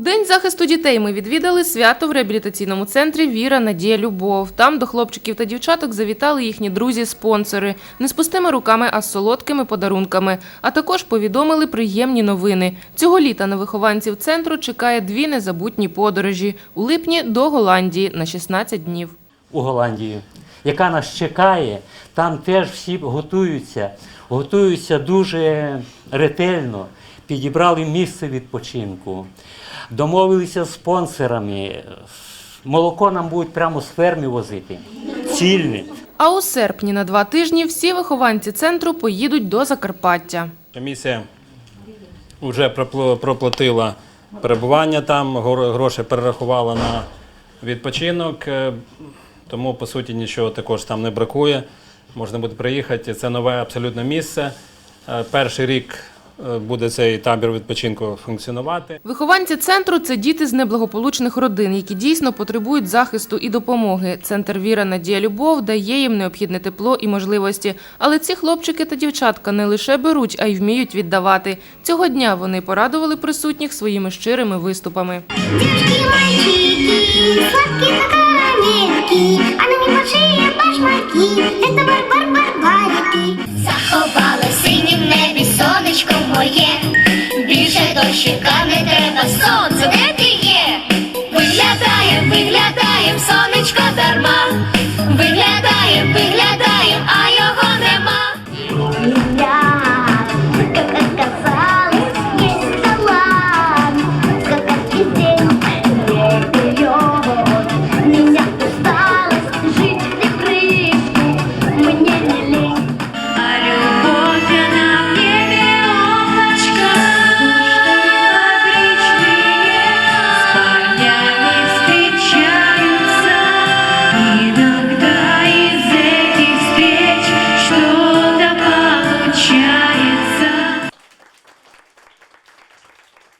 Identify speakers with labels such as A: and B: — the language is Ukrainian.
A: День захисту дітей ми відвідали свято в реабілітаційному центрі Віра, Надія, Любов. Там до хлопчиків та дівчаток завітали їхні друзі-спонсори не з пустими руками, а з солодкими подарунками. А також повідомили приємні новини. Цього літа на вихованців центру чекає дві незабутні подорожі у липні до Голландії на 16 днів.
B: у Голландію, яка нас чекає. Там теж всі готуються, готуються дуже ретельно, підібрали місце відпочинку, домовилися з спонсорами. Молоко нам будуть прямо з ферми возити. Цільне.
A: А у серпні на два тижні всі вихованці центру поїдуть до Закарпаття.
C: Комісія вже пропло- проплатила перебування там, гроші перерахувала на відпочинок, е, тому по суті нічого також там не бракує. Можна буде приїхати. Це нове абсолютно місце. Е, Перший рік буде цей табір відпочинку функціонувати.
A: Вихованці центру це діти з неблагополучних родин, які дійсно потребують захисту і допомоги. Центр Віра Надія Любов дає їм необхідне тепло і можливості. Але ці хлопчики та дівчатка не лише беруть, а й вміють віддавати. Цього дня вони порадували присутніх своїми щирими виступами.
D: Девочки, дощика не треба сонце, де ти є? Виглядає, виглядає, сонечко дарма, Виглядає, виглядає.